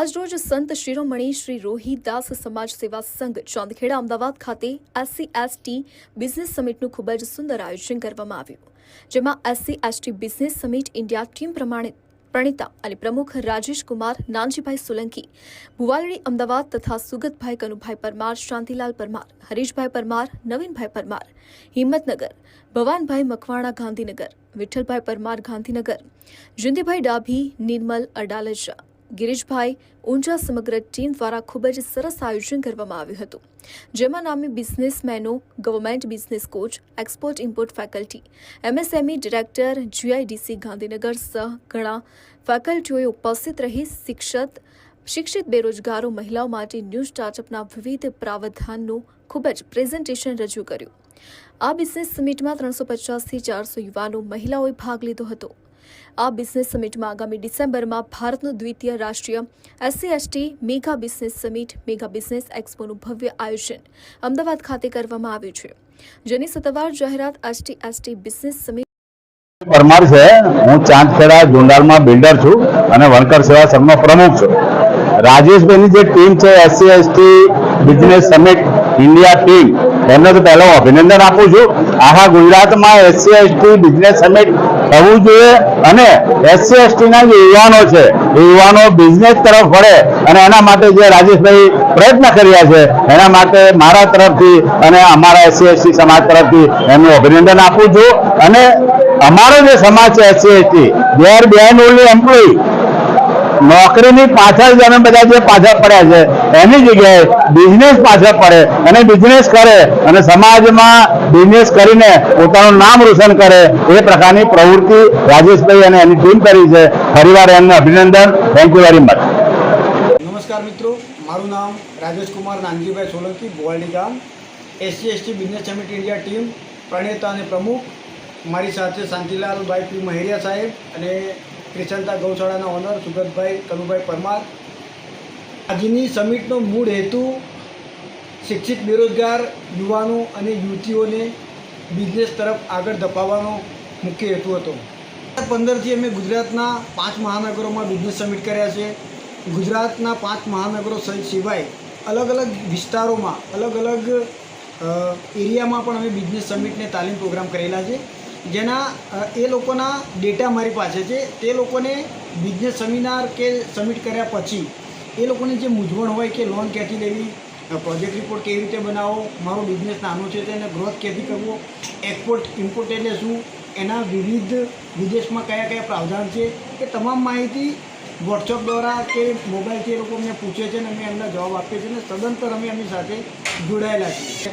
આજરોજ સંત શિરોમણી શ્રી રોહિદાસ સમાજ સેવા સંઘ ચાંદખેડા અમદાવાદ ખાતે એસસી એસટી બિઝનેસ સમિટનું ખૂબ જ સુંદર આયોજન કરવામાં આવ્યું. જેમાં SC ST business summit India team પ્રમાણે પ્રણીતા અને પ્રમુખ રાજેશ કુમાર, નાનજીભાઈ સોલંકી, ભુવાલડી અમદાવાદ તથા સુગતભાઈ કનુભાઈ પરમાર, શાંતિલાલ પરમાર, હરીશભાઈ પરમાર, નવીનભાઈ પરમાર, હિંમતનગર, ભવાનભાઈ મકવાણા ગાંધીનગર, વિઠ્ઠલભાઈ પરમાર ગાંધીનગર, જિંદીભાઈ ડાભી, નિર્મલ અડાલજા ગિરીશભાઈ ઊંઝા સમગ્ર ટીમ દ્વારા ખૂબ જ સરસ આયોજન કરવામાં આવ્યું હતું, જેમાં નામી બિઝનેસમેનો, government business coach, export import faculty, MSME director, GIDC Gandhinagar સહ ઘણા ફેકલ્ટીઓએ ઉપસ્થિત રહી શિક્ષિત શિક્ષિત બેરોજગારો, મહિલાઓ માટે ન્યૂ સ્ટાર્ટઅપના વિવિધ પ્રાવધાનનું ખૂબ જ પ્રેઝન્ટેશન રજૂ કર્યું. આ બિઝનેસ સમિટમાં ત્રણસો પચાસથી ચારસો યુવાનો મહિલાઓએ ભાગ લીધો હતો. આ બિઝનેસ સમિટમાં આગામી ડિસેમ્બરમાં ભારતનું દ્વિતીય રાષ્ટ્રીય SC ST mega business summit mega business એક્સપોનું ભવ્ય આયોજન અમદાવાદ ખાતે કરવામાં આવ્યું છે. જેની સત્તાવાર જાહેરાત ST ST business summit Parmar છે. હું ચાંદખેડા જુંડાલમાં બિલ્ડર છું અને વણકર સેવા સંઘનો પ્રમુખ છું. રાજેશભાઈની જે ટીમ છે SC ST business summit India team એમને તો પહેલા અભિનંદન આપું છું. આખા ગુજરાતમાં એસસી એસટી બિઝનેસ સમિટ થવું જોઈએ અને એસસી એસટીના જે યુવાનો છે યુવાનો બિઝનેસ તરફ વળે અને એના માટે જે રાજેશભાઈ પ્રયત્ન કર્યા છે, એના માટે મારા તરફથી અને અમારા એસસી એસટી સમાજ તરફથી એમનું અભિનંદન આપું છું. અને અમારો જે સમાજ છે SC ST they are behind only employ નોકરીની પાછળ જે અમે બધા જે પાછળ પડ્યા છે, એની જગ્યાએ બિઝનેસ પાછળ પડે અને બિઝનેસ કરે અને સમાજમાં બિઝનેસ કરીને પોતાનું નામ રોશન કરે એ પ્રકારની પ્રવૃત્તિ રાજેશભાઈ અને એની ટીમ કરી છે. ફરીવાર એમને અભિનંદન. થેન્ક યુ વેરી મચ નમસ્કાર મિત્રો. મારું નામ રાજેશ કુમાર નાનજીભાઈ સોલંકી ગોવાલડી ગામ. SC ST business summit India team પ્રણેતા અને પ્રમુખ. મારી સાથે શાંતિલાલભાઈ પી મહેરિયા સાહેબ અને ક્રિશનતા ગૌશાળાના ઓનર સુગતભાઈ, કનુભાઈ પરમાર. આજની સમિટનો મૂળ હેતુ શિક્ષિત, બેરોજગાર યુવાનો અને યુવતીઓને બિઝનેસ તરફ આગળ ધપાવવાનો મુખ્ય હેતુ હતો. પંદરથી અમે ગુજરાતના પાંચ મહાનગરોમાં બિઝનેસ સમિટ કર્યા છે. ગુજરાતના પાંચ મહાનગરો સિવાય અલગ અલગ વિસ્તારોમાં, અલગ અલગ એરિયામાં પણ અમે બિઝનેસ સમિટને તાલીમ પ્રોગ્રામ કરેલા છે. જેના એ લોકોના ડેટા મારી પાસે છે. તે લોકોને બિઝનેસ સેમિનાર કે સમિટ કર્યા પછી એ લોકોની જે મૂંઝવણ હોય કે લોન ક્યાંથી લેવી પ્રોજેક્ટ રિપોર્ટ કેવી રીતે બનાવો મારો બિઝનેસ નાનો છે તેને ગ્રોથ ક્યાંથી કરવો એક્સપોર્ટ ઇમ્પોર્ટ એટલે શું, એના વિવિધ વિદેશમાં કયા કયા પ્રાવધાન છે, એ તમામ માહિતી વોટ્સઅપ દ્વારા કે મોબાઈલથી એ લોકો અમને પૂછે છે અને અમે એમના જવાબ આપીએ છીએ અને સદંતર અમે એમની સાથે જોડાયેલા છીએ.